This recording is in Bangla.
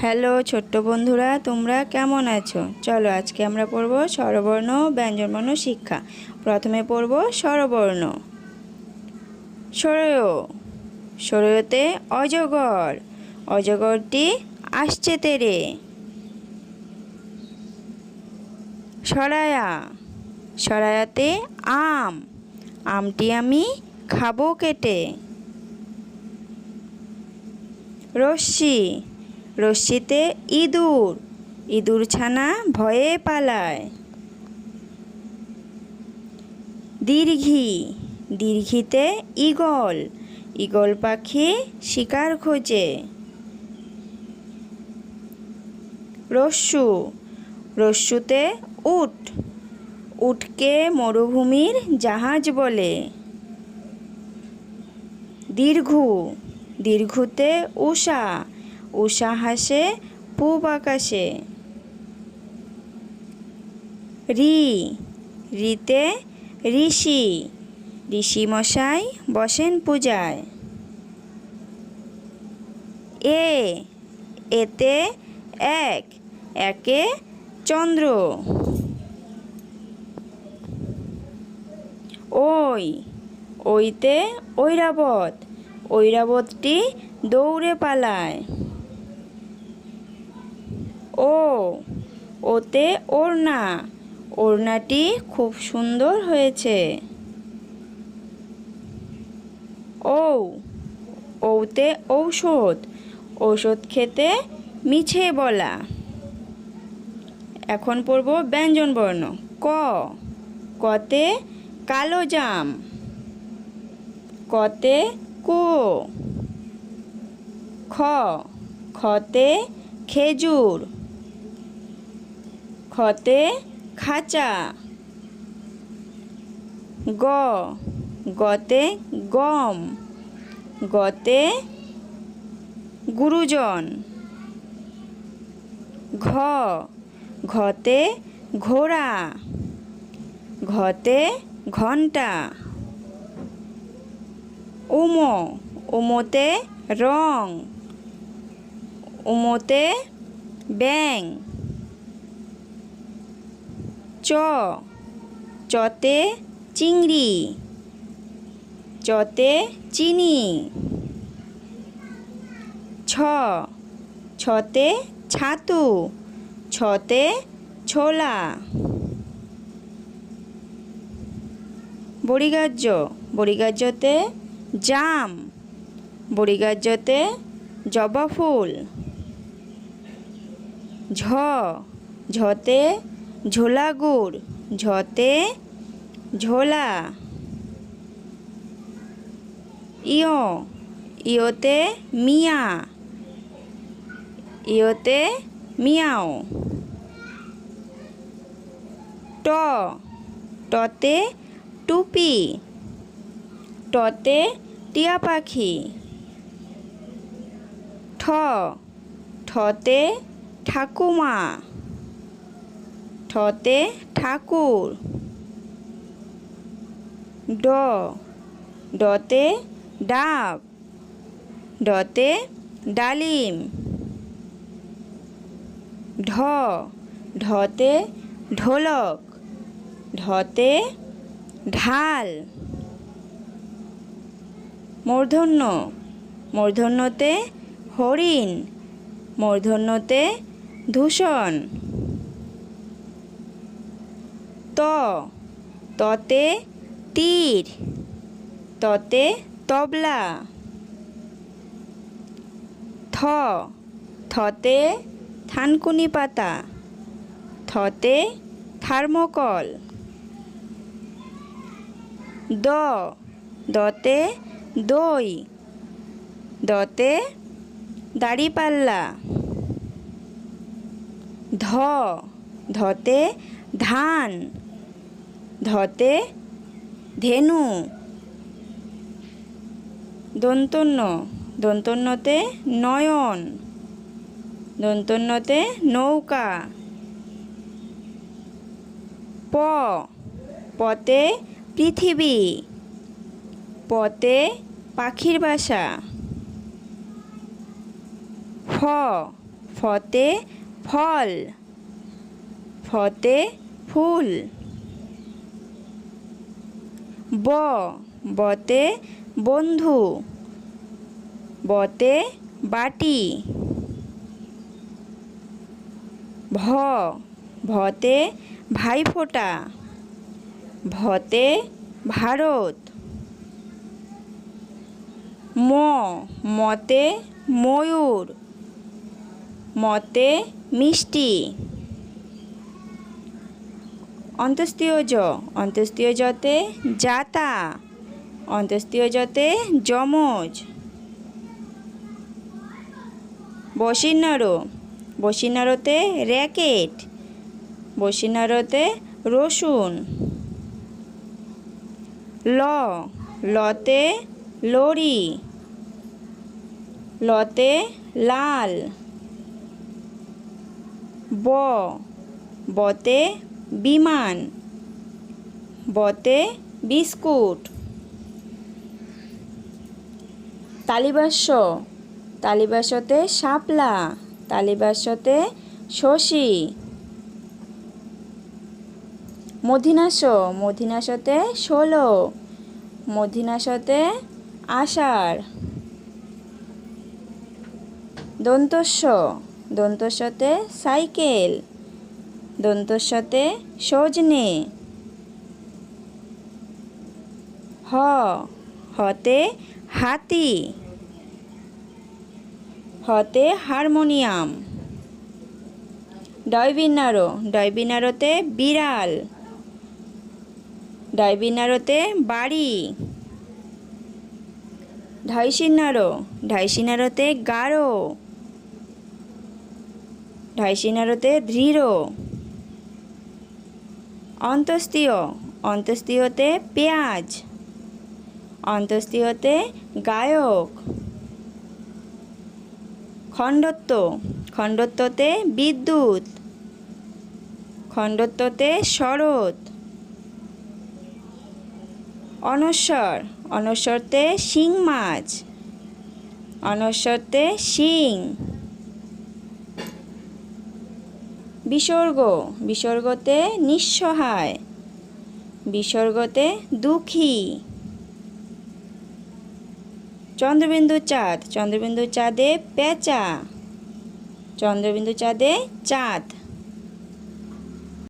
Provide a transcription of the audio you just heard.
হ্যালো ছোট্ট বন্ধুরা, তোমরা কেমন আছো? চলো আজকে আমরা পড়ব স্বরবর্ণ ব্যঞ্জনবর্ণ শিক্ষা। প্রথমে পড়ব স্বরবর্ণ। সরয় সরয়তে অজগর। অজগরটি আসছে তেরে। সরায়া। সরায়াতে আম। আমটি আমি খাব কেটে। রশ্মি। রশ্মিতে ইঁদুর। ইঁদুর ছানা ভয়ে পালায়। দীর্ঘি। দীর্ঘিতে ঈগল। ঈগল পাখি শিকার খোঁজে। রস্যু। রস্যুতে উট। উটকে মরুভূমির জাহাজ বলে। দীর্ঘু। দীর্ঘুতে উষা উষা হাসে পূব আকাশে রি, রিতে ঋষি। ঋষি মশাই বসেন পূজায়। এ, এতে এক, একে চন্দ্র। ওই, ওইতে ঐরাবত। ঐরাবতটি দৌড়ে পালায়। ও, ওতে ওড়না। ওড়নাটি খুব সুন্দর হয়েছে। ও ওতে ঔষধ। ঔষধ খেতে মিছে বলা। এখন পড়ব ব্যঞ্জন বর্ণ। ক, কতে কালো জাম। কতে কো খ, খতে খেজুর। খতে খাঁচা। গ, গতে গম। গতে গুরুজন। ঘ, ঘতে ঘোড়া। ঘতে ঘণ্টা উম, উমতে রং। উমতে ব্যাং চ। চতে চিংড়ি। চতে চিনি। ছ। ছতে ছাতু। ছতে ছোলা। বড়িগাহ্য বড়িগাহ্যতে জাম। বড়িগাহ্যতে জবা ফুল। ঝ। ঝতে ঝোলা গুড়, ঝতে ঝোলা। ইয়, ইয়তে মিয়া। ইয়তে মিয়াও। ট, টতে টুপি। টতে টিয়া পাখি। ঠ, ঠতে ঠাকুমা। ঠতে ঠাকুর। ড। ডতে ডাব। ডতে ডালিম। ঢ। ঢতে ঢোলক। ঢতে ঢাল। মূর্ধন্য। মূর্ধন্যতে হরিণ। মূর্ধন্যতে দূষণ ততে তীর, ততে তবলা। থ, থতে থানকুনি পাতা, থতে থার্মোকল। দ, দতে দই, দতে দাড়িপাল্লা। ধ, ধতে ধান। ধতে ধেনু। দন্তন্য। দন্তন্যতে নয়ন। দন্তন্যতে নৌকা। প। পতে পৃথিবী। পতে পাখির বাসা। ফ। ফতে ফল। ফতে ফুল। ব, বতে বন্ধু, বতে বাটি, ভ, ভতে ভাইফোঁটা, ভতে ভারত, ম, মতে ময়ূর, মতে মিষ্টি। অন্তস্তীয় জ অন্তস্তীয় জতে জাতা অন্তস্তীয় জতে যমজ বসিন্নারো বসিন্নারোতে র্যাকেট বসিন্নারোতে রসুন, ল, লতে লরি, লতে লাল, ব, বতে বিমান বতে বিস্কুট তালিবাস্য তালিবাস্যতে শাপলা তালিবাস্যতে শশী মধিনাশ মধিনাশতে ষোলো মধিনাশতে আষাঢ় দন্তস্ব দন্তস্বতে সাইকেল দন্তস্বতে সজনে। হ, হতে হাতি। হতে হারমোনিয়াম। ডয়বিনারো ডয়বিনারোতে বিড়াল। ডয়বিনারোতে বাড়ি। ঢাইসিনারো, ঢাইসিনারোতে গাঢ় ঢাইসিনারোতে দৃঢ় অন্তস্তীয় অন্তস্তীয়তে পেঁয়াজ। অন্তস্তীয়তে গায়ক। খণ্ডত্ব। খণ্ডত্বতে বিদ্যুৎ। খণ্ডত্বতে শরৎ। অনস্বর অনস্বরতে শিং মাছ। অনস্বরতে শিং। বিসর্গ বিসর্গতে নিঃসহায় বিসর্গতে দুঃখী। চন্দ্রবিন্দু চাঁদ চন্দ্রবিন্দু চাঁদে পেঁচা চন্দ্রবিন্দু চাঁদে চাঁদ।